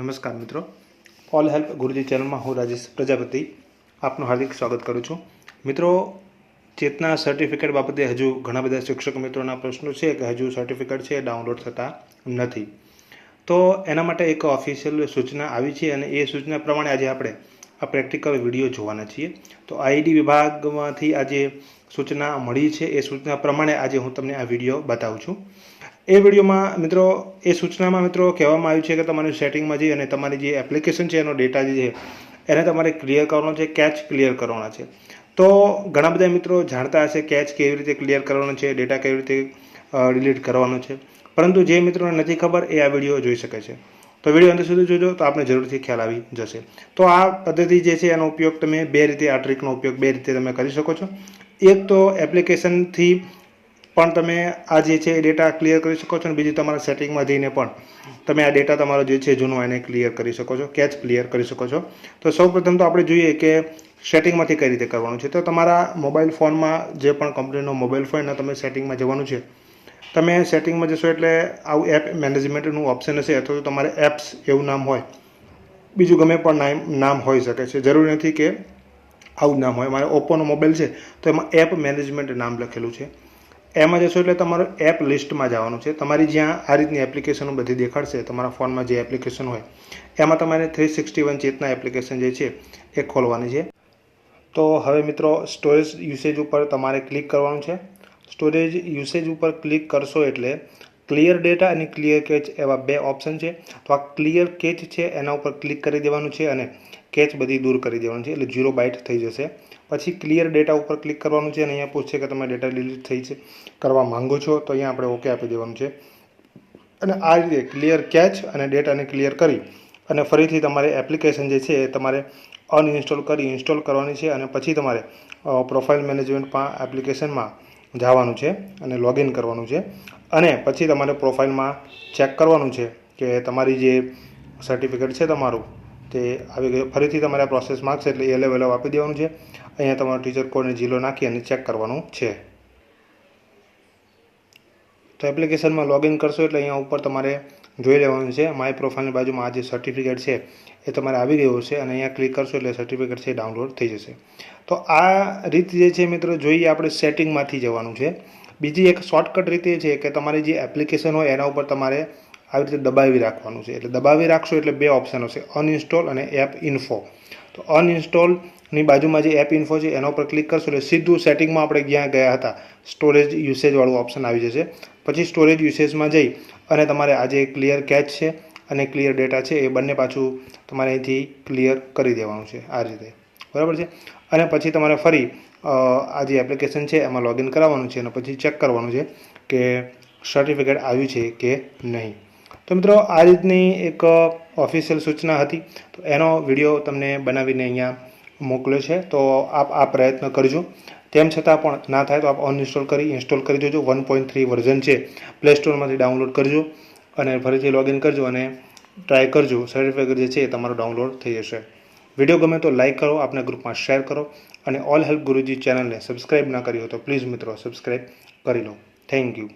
નમસ્કાર મિત્રો. All help ગુરુજી ચેનલમાં હું રાજેશ પ્રજાપતિ આપનું હાર્દિક સ્વાગત કરું છું. મિત્રો, ચેતના સર્ટિફિકેટ બાબતે હજુ ઘણા બધા શિક્ષક મિત્રોના પ્રશ્નો છે કે હજુ સર્ટિફિકેટ છે ડાઉનલોડ થતા નથી. તો એના માટે એક ઓફિશિયલ સૂચના આવી છે અને એ સૂચના પ્રમાણે આજે આપણે આ પ્રેક્ટિકલ વીડિયો જોવાના છીએ. તો આઈડી વિભાગમાંથી આજે સૂચના મળી છે. એ સૂચના પ્રમાણે આજે હું તમને આ વીડિયો બતાવું છું. એ વિડીયોમાં મિત્રો, એ સૂચનામાં મિત્રો કહેવામાં આવ્યું છે કે તમારી સેટિંગમાં જઈ અને તમારી જે એપ્લિકેશન છે, એનો ડેટા જે છે, એને તમારે ક્લિયર કરવાનો છે કેચ ક્લિયર કરવાના છે. તો ઘણા બધા મિત્રો જાણતા હશે કેચ કેવી રીતે ક્લિયર કરવાનો છે ડેટા કેવી રીતે ડિલીટ કરવાનો છે. પરંતુ જે મિત્રોને નથી ખબર, એ આ વીડિયો જોઈ શકે છે. તો વીડિયો અંત સુધી જોજો, તો આપને જરૂરથી ખ્યાલ આવી જશે. તો આ પદ્ધતિ જે છે, એનો ઉપયોગ તમે બે રીતે, આ ટ્રીકનો ઉપયોગ બે રીતે તમે કરી શકો છો. એક તો એપ્લિકેશનથી પણ તમે આ જે છે ડેટા ક્લિયર કરી શકો છો અને બીજું તમારા સેટિંગમાં જઈને પણ તમે આ ડેટા તમારો જે છે, જૂનો એને ક્લિયર કરી શકો છો, કેચ ક્લિયર કરી શકો છો. તો સૌપ્રથમ તો આપણે જોઈએ કે સેટિંગમાંથી કઈ રીતે કરવાનું છે. તો તમારા મોબાઈલ ફોનમાં જે પણ કંપનીનો મોબાઈલ ફોન એના તમે સેટિંગમાં જવાનું છે તમે સેટિંગમાં જશો એટલે આવું એપ મેનેજમેન્ટનું ઓપ્શન હશે, અથવા તો તમારે એપ્સ એવું નામ હોય. બીજું ગમે પણ નામ નામ હોઈ શકે છે. જરૂરી નથી કે આવું નામ હોય. મારે ઓપ્પોનો મોબાઈલ છે, તો એમાં એપ મેનેજમેન્ટ નામ લખેલું છે. એમાં જશો એટલે તમારું એપ લિસ્ટમાં જવાનું છે. તમારી જ્યાં આ રીતની એપ્લિકેશનો બધી દેખાડશે, તમારા ફોનમાં જે એપ્લિકેશન હોય, એમાં તમારે three sixty one Chetana application જે છે, એ ખોલવાની છે. તો હવે મિત્રો સ્ટોરેજ યુસેજ ઉપર તમારે ક્લિક કરવાનું છે. સ્ટોરેજ યુસેજ ઉપર ક્લિક કરશો એટલે ક્લિયર ડેટા અને ક્લિયર કેચ એવા બે ઓપ્શન છે. તો આ ક્લિયર કેચ છે, એના ઉપર ક્લિક કરી દેવાનું છે અને કેચ બધી દૂર કરી દેવાનું છે એટલે ઝીરો બાઇટ થઈ જશે. પછી ક્લિયર ડેટા ઉપર ક્લિક કરવાનું છે અને અહીંયા પૂછશે કે તમે ડેટા ડિલીટ થઈ છે, કરવા માંગો છો, તો અહીંયા આપણે ઓકે આપી દેવાનું છે. અને આ રીતે ક્લિયર કેચ અને ડેટાને ક્લિયર કરી અને ફરીથી તમારે એપ્લિકેશન જે છે એ તમારે અનઇન્સ્ટોલ કરી ઇન્સ્ટોલ કરવાની છે અને પછી તમારે પ્રોફાઇલ મેનેજમેન્ટમાં એપ્લિકેશનમાં જવાનું છે અને લોગિન કરવાનું છે. અને પછી તમારે પ્રોફાઇલમાં ચેક કરવાનું છે કે તમારી જે સર્ટિફિકેટ છે તમારું, તે આવી ગયું ફરીથી તમારે પ્રોસેસ માગશે એટલે એ લેવલ આપી દેવાનું છે. અહીંયા તમારો ટીચર કોડને જીલો નાખી અને ચેક કરવાનું છે. તો એપ્લિકેશનમાં લોગિન કરશો એટલે અહીંયા ઉપર તમારે જોઈ લેવાનું છે માય પ્રોફાઇલની બાજુમાં આ જે સર્ટિફિકેટ છે, એ તમારે આવી ગયું છે અને અહીંયા ક્લિક કરશો એટલે સર્ટિફિકેટ છે ડાઉનલોડ થઈ જશે. તો આ રીત જે છે મિત્રો, જોઈએ આપણે સેટિંગમાંથી જવાનું છે. બીજી એક શોર્ટકટ રીત છે કે તમારી જે એપ્લિકેશન હોય એના ઉપર તમારે આવી રીતે દબાવી રાખવાનું છે. એટલે દબાવી રાખશો એટલે બે ઓપ્શન હશે અનઇન્સ્ટોલ અને એપ ઇન્ફો તો અનઇન્સ્ટોલની બાજુમાં જે એપ ઇન્ફો છે એના ઉપર ક્લિક કરશો એટલે સીધું સેટિંગમાં આપણે જ્યાં ગયા હતા સ્ટોરેજ યુસેજવાળું ઓપ્શન આવી જશે. પછી સ્ટોરેજ યુસેજમાં જઈ અને તમારે આ જે ક્લિયર કેચ છે અને ક્લિયર ડેટા છે એ બંને પાછું તમારે અહીંથી ક્લિયર કરી દેવાનું છે આ રીતે. બરાબર છે? અને પછી તમારે ફરી આ જે એપ્લિકેશન છે એમાં લોગિન કરાવવાનું છે અને પછી ચેક કરવાનું છે કે સર્ટિફિકેટ આવ્યું છે કે નહીં. તો મિત્રો, આ રીતની એક ઓફિશિયલ સૂચના હતી. તો એનો વીડિયો તમને બનાવીને અહીંયા મોકલ્યો છે. તો આપ આ પ્રયત્ન કરજો. તેમ છતાં પણ ના થાય તો આપ અનઇન્સ્ટોલ કરી ઇન્સ્ટોલ કરી દેજો. વન પોઈન્ટ થ્રી વર્ઝન છે. પ્લે સ્ટોરમાંથી ડાઉનલોડ કરજો અને ફરીથી લોગિન કરજો અને ટ્રાય કરજો. સર્ટિફિકેટ જે છે એ તમારો ડાઉનલોડ થઈ જશે. વીડિયો ગમે તો લાઇક કરો, આપના ગ્રુપમાં શેર કરો અને ઓલ હેલ્પ ગુરુજી ચેનલને સબસ્ક્રાઇબ ના કરી હોય તો પ્લીઝ મિત્રો સબસ્ક્રાઇબ કરી લો. Thank you.